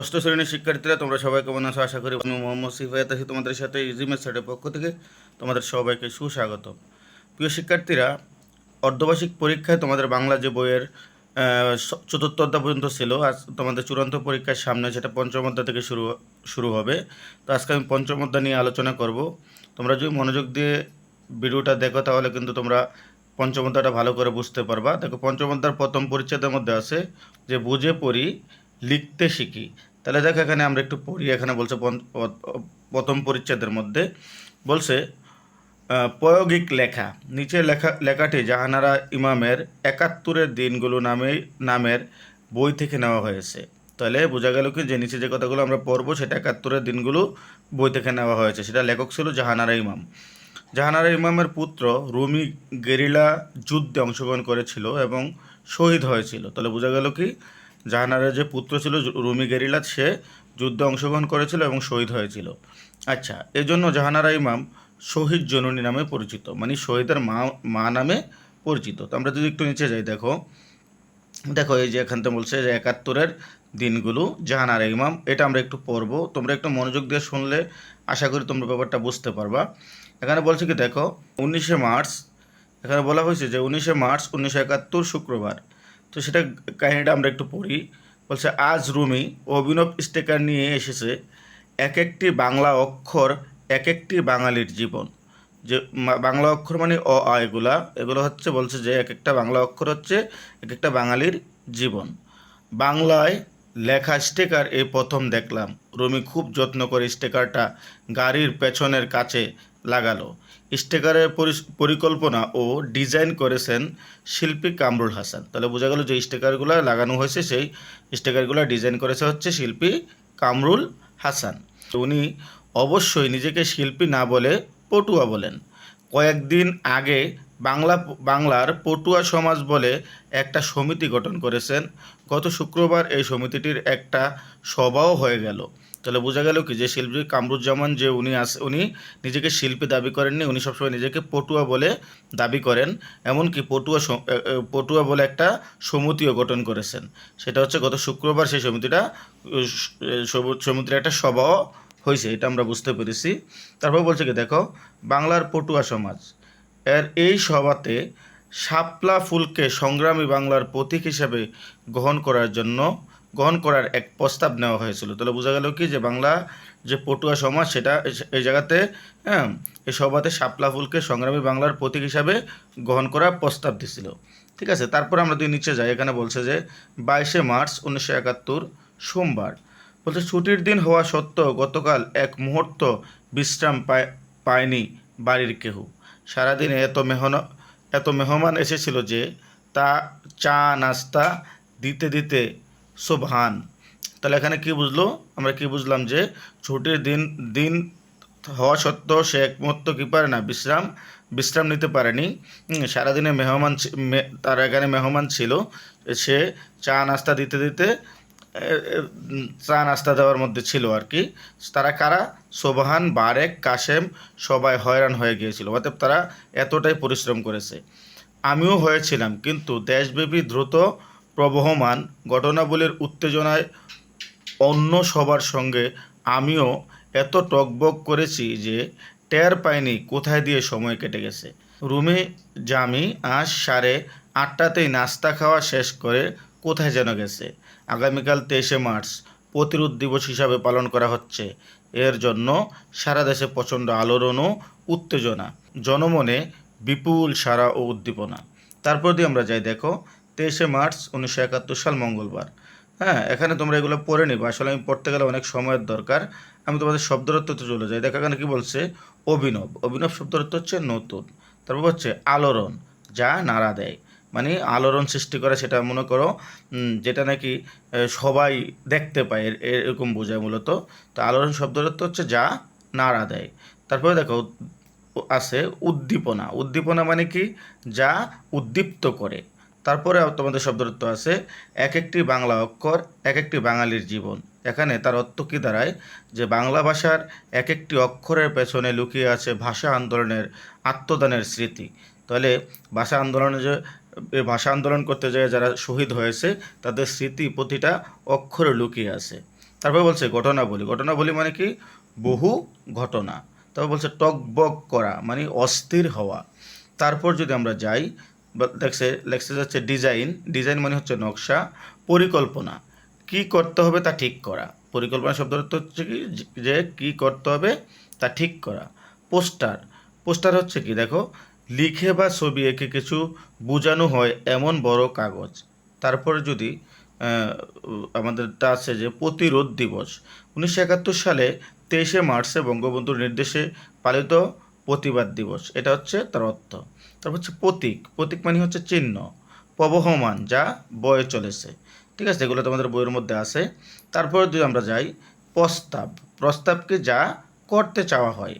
ষষ্ঠ শ্রেণির শিক্ষার্থীরা, তোমরা সবাই কেমন আছো? আশা করি আমি মোহাম্মদ সিফায়াত আছি তোমাদের সাথে ইজিমের সাইডের পক্ষ থেকে। তোমাদের সবাইকে সুস্বাগত। প্রিয় শিক্ষার্থীরা, অর্ধবার্ষিক পরীক্ষায় তোমাদের বাংলা যে বইয়ের চতুর্থ অধ্যায় পর্যন্ত ছিল, আজ তোমাদের চূড়ান্ত পরীক্ষার সামনে সেটা পঞ্চম অধ্যায় থেকে শুরু শুরু হবে। তো আজকে আমি পঞ্চম অধ্যায় নিয়ে আলোচনা করব। তোমরা যদি মনোযোগ দিয়ে ভিডিওটা দেখো, তাহলে কিন্তু তোমরা পঞ্চম অধ্যায়টা ভালো করে বুঝতে পারবা। দেখো, পঞ্চম অধ্যায়ের প্রথম পরিচ্ছেদের মধ্যে আছে যে বুঝে পড়ি লিখতে শিখি। তাহলে দেখো এখানে আমরা একটু পড়ি, এখানে বলছে প্রথম পরিচ্ছেদের মধ্যে বলছে প্রয়োগিক লেখা। নিচে লেখা, লেখাটি জাহানারা ইমামের একাত্তরের দিনগুলো নামে, নামের বই থেকে নেওয়া হয়েছে। তাহলে বোঝা গেল কি যে নিচে যে কথাগুলো আমরা পড়ব, সেটা একাত্তরের দিনগুলো বই থেকে নেওয়া হয়েছে। সেটা লেখক ছিল জাহানারা ইমাম। জাহানারা ইমামের পুত্র রুমি গেরিলা যুদ্ধে অংশগ্রহণ করেছিল এবং শহীদ হয়েছিল। তাহলে বোঝা গেল কি জাহানারের যে পুত্র ছিল রুমি গেরিলা সে যুদ্ধে অংশগ্রহণ করেছিল এবং শহীদ হয়েছিল। আচ্ছা এজন্য জাহানারা ইমাম শহীদ জননী নামে পরিচিত মানে শহীদের মা মা নামে পরিচিত। তো আমরা যদি একটু নিচে যাই, দেখো। দেখো, এই যে এখান থেকে বলছে যে একাত্তরের দিনগুলো জাহানারা ইমাম, এটা আমরা একটু পড়ব। তোমরা একটু মনোযোগ দিয়ে শুনলে আশা করি তোমরা ব্যাপারটা বুঝতে পারবা। এখানে বলছে কি, দেখো, উনিশে মার্চ, এখানে বলা হয়েছে যে উনিশে মার্চ উনিশশো একাত্তর শুক্রবার তো সেটা কাহিনিটা আমরা একটু পড়ি। বলছে, আজ রুমি অভিনব স্টিকার নিয়ে এসেছে এক একটি বাংলা অক্ষর এক একটি বাঙালির জীবন। যে বাংলা অক্ষর মানে অ, আ, এগুলা। এগুলো হচ্ছে, বলছে যে এক একটা বাংলা অক্ষর হচ্ছে এক একটা বাঙালির জীবন। বাংলায় লেখা স্টিকার এই প্রথম দেখলাম। রুমি খুব যত্ন করে স্টিকারটা গাড়ির পেছনের কাছে লাগালো। স্টিকারের পরিকল্পনা ও ডিজাইন করেছেন শিল্পী কামরুল হাসান। তাহলে বোঝা গেল যে স্টিকারগুলো লাগানো হয়েছে, সেই স্টেকারগুলো ডিজাইন করেছে হচ্ছে শিল্পী কামরুল হাসান। উনি অবশ্যই নিজেকে শিল্পী না বলে পটুয়া বলেন। কয়েকদিন আগে বাংলা বাংলার পটুয়া সমাজ বলে একটা সমিতি গঠন করেছেন। গত শুক্রবার এই সমিতিটির একটা সভাও হয়ে গেল। তাহলে বোঝা গেল কি যে শিল্পী কামরুজ্জামান যে উনি আস, উনি নিজেকে শিল্পী দাবি করেননি, উনি সবসময় নিজেকে পটুয়া বলে দাবি করেন। এমনকি পটুয়া পটুয়া বলে একটা সমিতিও গঠন করেছেন। সেটা হচ্ছে গত শুক্রবার সেই সমিতিটা সমিতির একটা সভাও হয়েছে, এটা আমরা বুঝতে পেরেছি। তারপর বলছে কি, দেখো, বাংলার পটুয়া সমাজ, এর এই সভাতে শাপলা ফুলকে সংগ্রামী বাংলার প্রতীক হিসাবে গ্রহণ করার জন্য গ্রহণ করার এক প্রস্তাব নেওয়া হয়েছিল। তাহলে বোঝা গেল কি যে বাংলা যে পটুয়া সমাজ, সেটা এই- জায়গাতে হ্যাঁ এই সভাতে শাপলা ফুলকে সংগ্রামী বাংলার প্রতীক হিসাবে গ্রহণ করার প্রস্তাব দিছিল। ঠিক আছে, তারপর আমরা দুই নিচে যাই। এখানে বলছে যে বাইশে মার্চ উনিশশো একাত্তর সোমবার বলছে, ছুটির দিন হওয়া সত্ত্বেও গতকাল এক মুহূর্ত বিশ্রাম পায়, পায়নি বাড়ির কেহ। সারাদিনে এত মেহন, এত মেহমান এসেছিল যে তা চা, নাস্তা দিতে দিতে সোভান তাহলে এখানে কি বুঝলো? আমরা কি বুঝলাম যে ছুটির দিন দিন হওয়া সত্ত্বেও সে এক কী পারে না? বিশ্রাম বিশ্রাম নিতে পারেনি। সারাদিনে মেহমান তার এখানে মেহমান ছিল। সে চা, নাস্তা দিতে দিতে চা, নাস্তা দেওয়ার মধ্যে ছিল আর কি। তারা কারা? সোবাহান, বারেক, কাশেম, সবাই হয়রান হয়ে গিয়েছিল। অতএব তারা এতটাই পরিশ্রম করেছে। আমিও হয়েছিলাম, কিন্তু দেশব্যাপী দ্রুত প্রবহমান ঘটনাবলীর উত্তেজনায় অন্য সবার সঙ্গে আমিও এত টকবক করেছি যে টের পাইনি কোথায় দিয়ে সময় কেটে গেছে। রুমে জামি আজ সাড়ে আটটাতেই নাস্তা খাওয়া শেষ করে কোথায় যেন গেছে। আগামীকাল তেইশে মার্চ প্রতিরোধ দিবস হিসাবে পালন করা হচ্ছে। এর জন্য সারা দেশে প্রচণ্ড আলোড়ন ও উত্তেজনা। জনমনে বিপুল সারা ও উদ্দীপনা। তারপর দিয়ে আমরা যাই, দেখো তেইশে মার্চ উনিশশো একাত্তর সাল মঙ্গলবার। হ্যাঁ এখানে তোমরা এগুলো পড়ে নিবা। আসলে আমি পড়তে গেলে অনেক সময়ের দরকার। আমি তোমাদের শব্দরত্বতে চলে যাই। দেখো, এখানে কি বলছে? অভিনব। অভিনব শব্দরত্ব হচ্ছে নতুন। তারপর হচ্ছে আলোড়ন, যা নাড়া দেয়। মানে আলোড়ন সৃষ্টি করে সেটা, মনে করো যেটা নাকি সবাই দেখতে পায়। এর- এরকম বোঝায় মূলত। তো আলোড়ন শব্দরত্ব হচ্ছে যা নাড়া দেয়। তারপরে দেখো আছে উদ্দীপনা। উদ্দীপনা মানে কি? যা উদ্দীপ্ত করে। তারপরে তোমাদের শব্দরত্ব আছে এক একটি বাংলা অক্ষর এক একটি বাঙালির জীবন। এখানে তার অর্থ কী দাঁড়ায়? যে বাংলা ভাষার এক একটি অক্ষরের পেছনে লুকিয়ে আছে ভাষা আন্দোলনের আত্মদানের স্মৃতি। তাহলে ভাষা আন্দোলনে যে ভাষা আন্দোলন করতে যায় যারা শহীদ হয়েছে, তাদের স্মৃতি প্রতিটা অক্ষরে লুকিয়ে আছে। তারপর বলছে ঘটনাবলী। ঘটনাবলী মানে কি? বহু ঘটনা। তারপর বলছে টক বক করা মানে অস্থির হওয়া। তারপর যদি আমরা যাই বা দেখছে, লেখছে যাচ্ছে ডিজাইন ডিজাইন মানে হচ্ছে নকশা, পরিকল্পনা। কি করতে হবে তা ঠিক করা। পরিকল্পনা শব্দের অর্থ হচ্ছে কি? যে কি করতে হবে তা ঠিক করা। পোস্টার। পোস্টার হচ্ছে কি? দেখো, লিখে বা ছবি এঁকে কিছু বোঝানো হয় এমন বড় কাগজ। তারপরে যদি আমাদেরটা আছে যে প্রতিরোধ দিবস। উনিশশো একাত্তর সালে তেইশে মার্চে বঙ্গবন্ধুর নির্দেশে পালিত প্রতিবাদ দিবস। এটা হচ্ছে তার অর্থ। তারপর হচ্ছে প্রতীক। প্রতীক মানে হচ্ছে চিহ্ন। প্রবহমান, যা বয়ে চলেছে। ঠিক আছে? এগুলো তোমাদের বইয়ের মধ্যে আছে। তারপরে যদি আমরা যাই, প্রস্তাব। প্রস্তাবকে যা করতে চাওয়া হয়।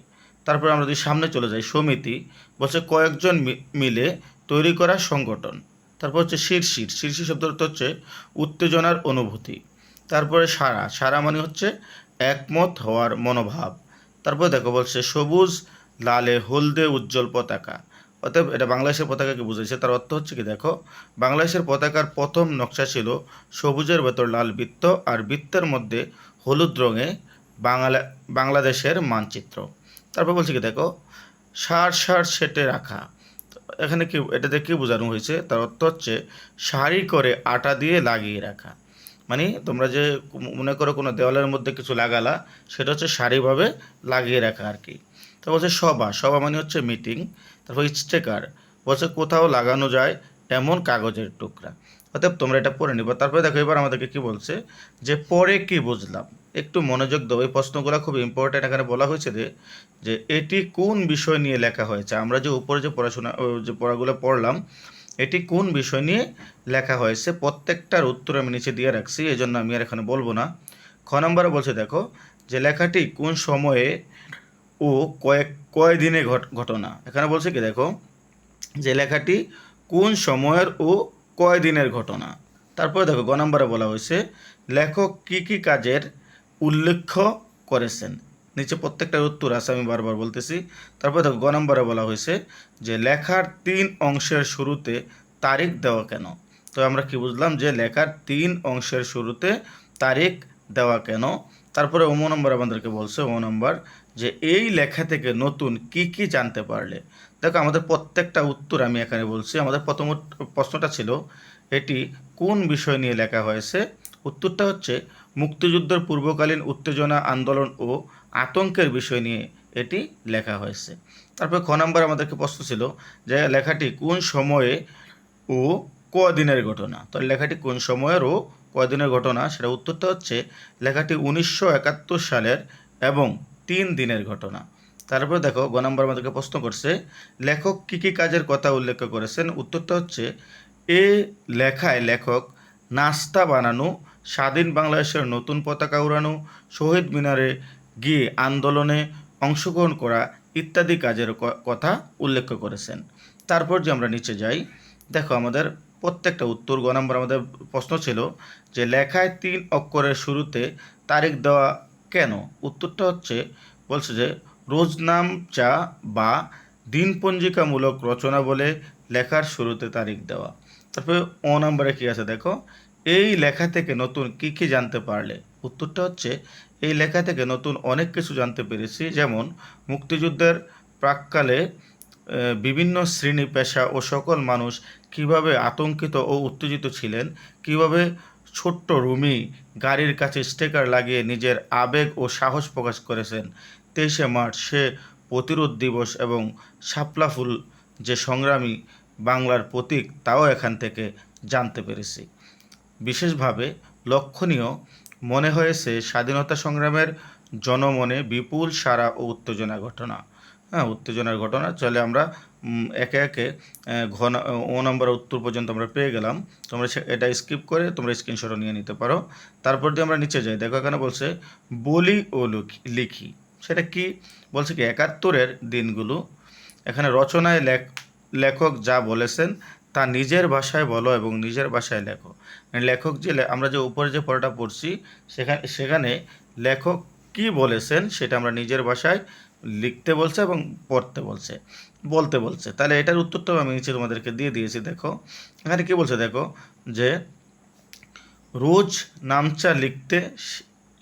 তারপরে আমরা যদি সামনে চলে যাই, সমিতি। বলছে কয়েকজন মিলে তৈরি করা সংগঠন। তারপর হচ্ছে শিরশির শব্দের অর্থ হচ্ছে উত্তেজনার অনুভূতি। তারপরে সারা। সারা মানে হচ্ছে একমত হওয়ার মনোভাব। তারপরে দেখো বলছে সবুজ, লালে, হলদে, উজ্জ্বল পতাকা। অতএব এটা বাংলাদেশের পতাকাকে বুঝাইছে। তার অর্থ হচ্ছে কি, দেখো, বাংলাদেশের পতাকার প্রথম নকশা ছিল সবুজের ভেতর লাল বৃত্ত আর বৃত্তের মধ্যে হলুদ রঙে বাংলা, বাংলাদেশের মানচিত্র। তারপর বলছে কি, দেখো, সার সার সেটে রাখা। এখানে কি, এটাতে কী বোঝানো হয়েছে? তার অর্থ হচ্ছে সারি করে আটা দিয়ে লাগিয়ে রাখা। মানে তোমরা যে মনে করো কোনো দেওয়ালের মধ্যে কিছু লাগালা, সেটা হচ্ছে সারিভাবে লাগিয়ে রাখা আর কি। তো বলছে সভা। সভা মানে হচ্ছে মিটিং। তারপর স্টিকার বলছে, কোথাও লাগানো যায় এমন কাগজের টুকরা। অতএব তোমরা এটা পড়ে নিবা। তারপরে দেখো, এবার আমাদেরকে কি বলছে যে, পরে কি বুঝলাম? একটু মনোযোগ দাও। এই প্রশ্নগুলো খুব ইম্পর্টেন্ট এখানে বলা হয়েছে যে যে এটি কোন বিষয় নিয়ে লেখা হয়েছে? আমরা যে উপরে যে পড়াশোনা যে পড়াগুলো পড়লাম, এটি কোন বিষয় নিয়ে লেখা হয়েছে? প্রত্যেকটার উত্তর আমি নিচে দিয়ে রাখছি এই জন্য আমি আর এখানে বলব না। খ নম্বরে বলছে, দেখো, যে লেখাটি কোন সময়ে ও কয়েক কয় দিনে ঘট- ঘটনা। এখানে বলছে কি, দেখো, যে লেখাটি কোন সময়ের ও কয় দিনের ঘটনা। তারপরে দেখো, গ নম্বরে বলা হয়েছে, লেখক কি কি কাজের উল্লেখ করেছেন? নিচে প্রত্যেকটা উত্তর আছে, আমি বারবার বলতেছি। তারপর দেখো, গ নম্বরে বলা হয়েছে যে লেখার তিন অংশের শুরুতে তারিখ দেওয়া কেন? তো আমরা কি বুঝলাম যে লেখার তিন অংশের শুরুতে তারিখ দেওয়া কেন? তারপরে ওমো নম্বর আমাদেরকে বলছে ও নম্বর যে এই লেখা থেকে নতুন কি কি জানতে পারলে? দেখো, আমাদের প্রত্যেকটা উত্তর আমি এখানে বলছি। আমাদের প্রথম প্রশ্নটা ছিল, এটি কোন বিষয় নিয়ে লেখা হয়েছে? উত্তরটা হচ্ছে, মুক্তিযুদ্ধের পূর্বকালীন উত্তেজনা, আন্দোলন ও আতঙ্কের বিষয় নিয়ে এটি লেখা হয়েছে। তারপর খ নম্বর আমাদেরকে প্রশ্ন ছিল যে লেখাটি কোন সময়ে ও কদিনের ঘটনা? তো লেখাটি কোন সময়ের ও কদিনের ঘটনা? সেটা উত্তরটা হচ্ছে, লেখাটি উনিশশো একাত্তর সালের এবং তিন দিনের ঘটনা। তারপরে দেখো, গ নম্বর আমাদেরকে প্রশ্ন করছে, লেখক কী কী কাজের কথা উল্লেখ করেছেন? উত্তরটা হচ্ছে, এ লেখায় লেখক, নাস্তা বানানো, স্বাধীন বাংলাদেশের নতুন পতাকা উড়ানো, শহীদ মিনারে গিয়ে আন্দোলনে অংশগ্রহণ করা ইত্যাদি কাজের কথা উল্লেখ করেছেন। তারপর যে আমরা নিচে যাই, দেখো আমাদের প্রত্যেকটা উত্তর, গ নম্বর আমাদের প্রশ্ন ছিল যে, লেখায় তিন অক্ষরের শুরুতে তারিখ দেওয়া কেন? উত্তরটা হচ্ছে, বলছে যে রোজনাম চা বা দিনপঞ্জিকামূলক রচনা বলে লেখার শুরুতে তারিখ দেওয়া। তারপরে অ নম্বরে কী আছে দেখো? এই লেখা থেকে নতুন কী কী জানতে পারলে? উত্তরটা হচ্ছে, এই লেখা থেকে নতুন অনেক কিছু জানতে পেরেছি, যেমন মুক্তিযুদ্ধের প্রাককালে বিভিন্ন শ্রেণি পেশা ও সকল মানুষ কীভাবে আতঙ্কিত ও উত্তেজিত ছিলেন, কীভাবে ছোট্ট রুমি গাড়ির কাছে স্টিকার লাগিয়ে নিজের আবেগ ও সাহস প্রকাশ করেছেন। তেইশে মার্চ, সে প্রতিরোধ দিবস এবং শাপলা ফুল যে সংগ্রামী বাংলার প্রতীক তাও এখান থেকে জানতে পেরেছি। বিশেষভাবে লক্ষণীয় মনে হয়েছে স্বাধীনতা সংগ্রামের জনমনে বিপুল সারা ও উত্তেজনা ঘটনা। হ্যাঁ উত্তেজনার ঘটনা, চলে আমরা একে একে ঘ ও নম্বর উত্তর পর্যন্ত আমরা পেয়ে গেলাম। তোমরা এটা স্কিপ করে তোমরা স্ক্রিনশটও নিয়ে নিতে পারো। তারপর দিয়ে আমরা নিচে যাই। দেখো এখানে বলছে, বলি ও লিখি। সেটা কি? বলছে কি, একাত্তরের দিনগুলো, এখানে রচনায় লেখ, লেখক যা বলেছেন, তা নিজের ভাষায় বলো এবং নিজের ভাষায় লেখো। মানে লেখক যে, আমরা যে উপরে যে পড়াটা পড়ছি, সেখানে সেখানে লেখক কি বলেছেন সেটা আমরা নিজের ভাষায় লিখতে বলছে এবং পড়তে বলছে, বলতে বলছে। তাহলে এটার উত্তরটাও আমি নিচে তোমাদেরকে দিয়ে দিয়েছি, দেখো। এখানে কি বলছে দেখো যে, রোজ নামচা লিখতে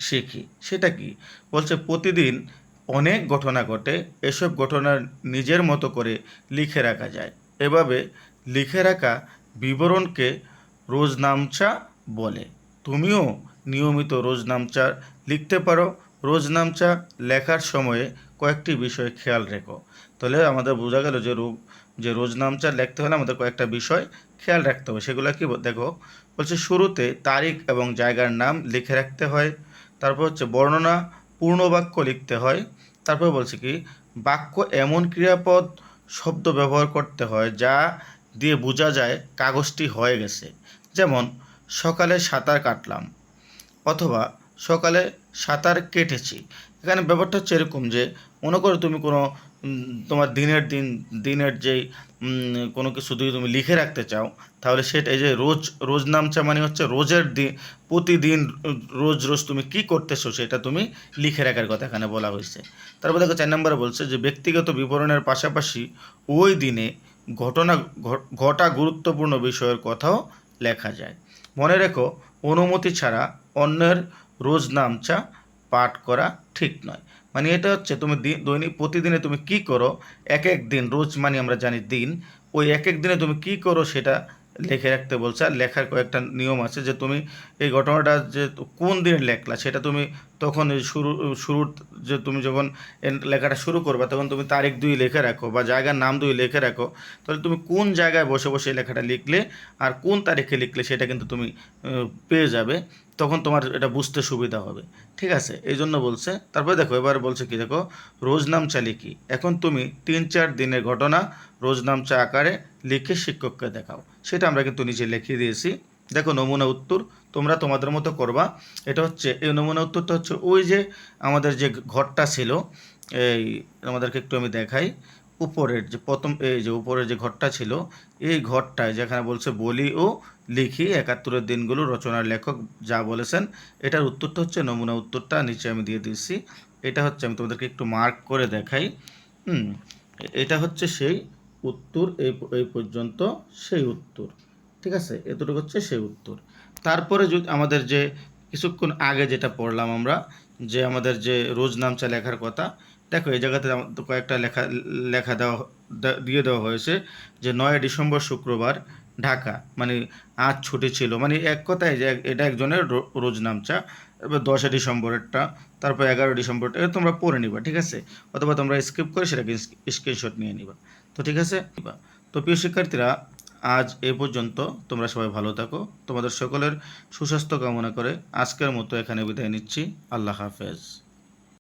শিখি, সেটা কি? বলছে প্রতিদিন অনেক ঘটনা ঘটে, এসব ঘটনা নিজের মতো করে লিখে রাখা যায়। এভাবে লিখে রাখা বিবরণকে রোজনামচা বলে। তুমিও নিয়মিত রোজনামচা লিখতে পারো রোজনামচা লেখার সময়ে কয়েকটি বিষয় খেয়াল রেখো। তাহলে আমাদের বোঝা গেল যে রোগ যে রোজনামচা লিখতে হলে আমাদের কয়েকটা বিষয় খেয়াল রাখতে হবে। সেগুলো কি দেখো, বলছে শুরুতে তারিখ এবং জায়গার নাম লিখে রাখতে হয়, তারপর হচ্ছে বর্ণনা পূর্ণ বাক্য লিখতে হয়, তারপর বলছে কি, বাক্য এমন ক্রিয়াপদ, শব্দ ব্যবহার করতে হয় যা দিয়ে বোঝা যায় কাগজটি হয়ে গেছে। যেমন, সকালে সাঁতার কাটলাম, অথবা সকালে সাঁতার কেটেছি। এখানে ব্যাপারটা হচ্ছে এরকম যে, মনে করো তুমি কোনো তোমার দিনের দিন, দিনের যেই কোনো কিছু যদি তুমি লিখে রাখতে চাও, তাহলে সেটা এই যে রোজ রোজ নামচা মানে হচ্ছে রোজের দিন প্রতিদিন রোজ রোজ তুমি কি করতেছো সেটা তুমি লিখে রাখার কথা এখানে বলা হয়েছে। তারপর দেখো চার নম্বরে বলছে যে, ব্যক্তিগত বিবরণের পাশাপাশি ওই দিনে ঘটনা ঘটা গুরুত্বপূর্ণ বিষয়ের কথাও লেখা যায়। মনে রেখো, অনুমতি ছাড়া অন্যের রোজ নামচা, পাঠ করা ঠিক নয়। মানে এটা হচ্ছে তুমি দৈনিক, প্রতিদিনে তুমি কি করো এক এক দিন, রোজ মানে আমরা জানি দিন, ওই এক এক দিনে তুমি কি করো সেটা লিখে রাখতে বলছে। আর লেখার কয়েকটা নিয়ম আছে যে তুমি এই ঘটনাটা যে কোন দিন লেখলা সেটা তুমি তখন শুরু, শুরুর যে তুমি যখন লেখাটা শুরু করবে তখন তুমি তারিখ দুই লিখে রাখো বা জায়গার নাম দুই লিখে রাখো। তাহলে তুমি কোন জায়গায় বসে বসে লেখাটা লিখলে আর কোন তারিখে লিখলে সেটা কিন্তু তুমি পেয়ে যাবে। তখন তোমার এটা বুঝতে সুবিধা হবে। ঠিক আছে? এই জন্য বলছে, তারপরে দেখো, এবার বলছে কি, দেখো, রোজ রোজনামচা লিখি এখন তুমি তিন চার দিনের ঘটনা রোজনামচা আকারে লিখে শিক্ষককে দেখাও। সেটা আমরা কিন্তু নিচে লিখিয়ে দিয়েছি। দেখো, নমুনা উত্তর তোমরা তোমাদের মতো করবা। এটা হচ্ছে, এই নমুনা উত্তরটা হচ্ছে ওই যে আমাদের যে ঘরটা ছিল, এই আমাদেরকে একটু আমি দেখাই। উপরের যে প্রথম, এই যে উপরের যে ঘরটা ছিল, এই ঘরটায় যেখানে বলছে বলি ও লিখি একাত্তরের দিনগুলো রচনার লেখক যা বলেছেন, এটার উত্তরটা হচ্ছে, নমুনা উত্তরটা নিচে আমি দিয়ে দিচ্ছি এটা হচ্ছে, আমি তোমাদেরকে একটু মার্ক করে দেখাই। হুম, এটা হচ্ছে সেই উত্তর, এই এই পর্যন্ত সেই উত্তর। ঠিক আছে? এতটুকু হচ্ছে সেই উত্তর। তারপরে যদি আমাদের যে, কিছুক্ষণ আগে যেটা পড়লাম আমরা, যে আমাদের যে রোজ নামচা লেখার কথা দেখো, এই জায়গাতে কয়েকটা লেখা লেখা দেওয়া দিয়ে দেওয়া হয়েছে যে নয় ডিসেম্বর শুক্রবার ঢাকা মানে আজ ছুটি ছিল। মানে এক কথায় যে এটা একজনের রোজ নামচা। এবার দশই ডিসেম্বরেরটা, তারপর এগারো ডিসেম্বরটা, এটা তোমরা পড়ে নিবা, ঠিক আছে? অথবা তোমরা স্কিপ করে সেটাকে স্ক্রিনশট নিয়ে নিবা। তো ঠিক আছে? তো প্রিয় শিক্ষার্থীরা, আজ এ পর্যন্ত তোমরা সবাই ভালো থাকো। তোমাদের সকলের সুস্বাস্থ্য কামনা করে আজকের মতো এখানে বিদায় নিচ্ছি। আল্লাহ হাফেজ।